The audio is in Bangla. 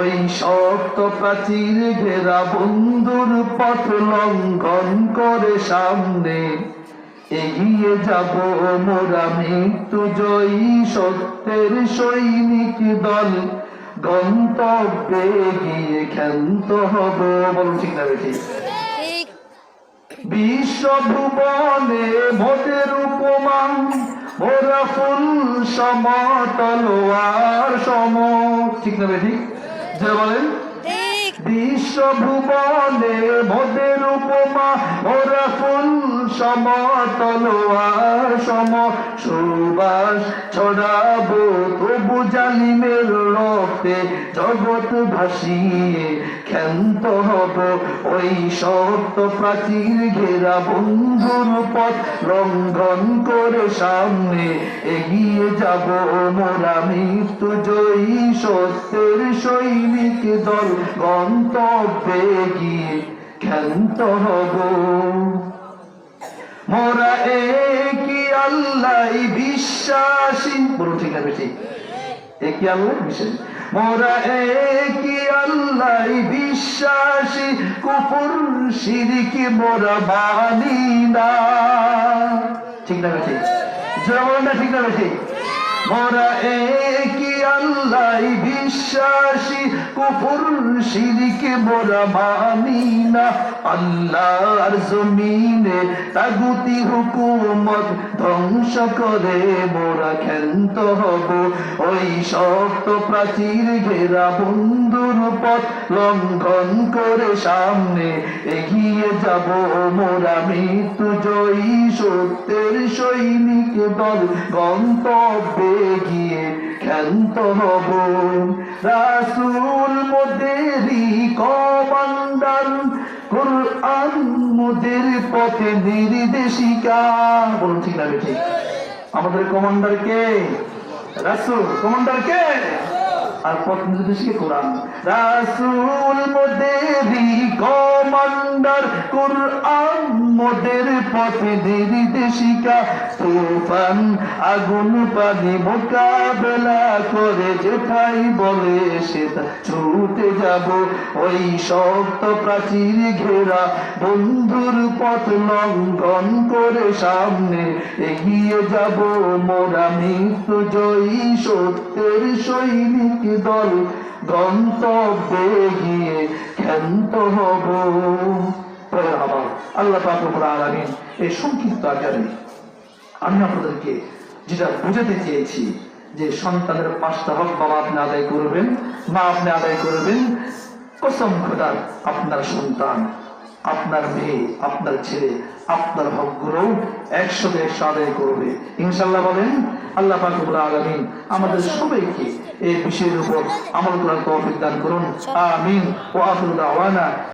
ওই শক্ত প্রাচীর ঘেরা বন্ধুর পথ লঙ্ঘন করে সামনে। এগিয়ে যাব মোরা মৃত্যু জয়ী সত্যের সৈনিক দল। গন্তব্যে গিয়ে ক্ষান্ত হব। বলুন ঠিক না বেশি ঠিক। বিশ্বভুবনে মোদের উপমা মোরা ফুল সমতল আর সম ঠিক না ঠিক যে বলেন। বিশ্বভুবনে মোদের উপমা মোরা ফুল সমতল আর সম। সুবাস ছড়াবো, তবু জালিমের রক্তে জগৎ ভাসিয়ে ক্ষান্ত হব। ওই সত্য প্রাচীর ঘেরা বন্ধুর পথ লঙ্ঘন করে সামনে এগিয়ে যাব মোরা মৃত্যু জয়ী সত্যের সৈনিক দল। গিয়ে ক্ষান্ত হব। মোরা আল্লাহ বিশ্বাসী। ঠিক আছে ঠিক একই আল্লাহ বিশ্বাসী। মোরা একই আল্লাহ বিশ্বাসী। কুপুর শিরিকি মোরা মানি না। ঠিক না ঠিক না ঠিক না ঠিক মোরা একই আল্লাহ বিশ্বাসী মোরা মানি না। আল্লাহর জমিনে তাগুতি হুকুমত ধ্বংস করে মোরা ক্ষান্ত হব। ওই শক্ত প্রাচীর ঘেরা বন্ধুর পথ লঙ্ঘন করে সামনে এগিয়ে যাব। মোরা মৃত্যু জয়ী সত্যের সৈনিক দল গন্তব্যে গিয়ে ক্ষান্ত হব। রাসুল মোদেরই কমান্ডার, কোরআন মোদের পথে নির্দেশিকা। বলুন ঠিক না ঠিক আমাদের কমান্ডার কে? রাসুল। কমান্ডার কে? আর পথ নির্দেশিকা কোরআন। রাসুল পথে নির্দেশিকা তুফান আগুন পানি মোকাবেলা করে যেটাই বলে সেটা ছুটে যাব। ওই শক্ত প্রাচীর ঘেরা বন্ধুর পথ লঙ্ঘন করে সামনে এগিয়ে যাব। মোরা মৃত্যু জয়ী সত্যের সৈনিক দল, গন্তব্যে গিয়ে ক্ষান্ত হব। পরে আবার আল্লাহ রব্বুল এই সংক্ষিপ্ত আকারে আমি আপনাদেরকে যেটা বুঝাতে চেয়েছি যে সন্তানের পাঁচটা হক বাবা আপনি আদায় করবেন, মা আপনি আদায় করবেন, কসম খোদার আপনার সন্তান, আপনার মেয়ে, আপনার ছেলে, আপনার হকগুলো একসাথে একশো আদায় করবে। ইনশাল্লাহ বলেন, আল্লাহ পাকুল আলমিন আমাদের সবাইকে এই বিষয়ের উপর আমল করার তৌফিক দান করুন। আমিন। ও দাওয়ানা।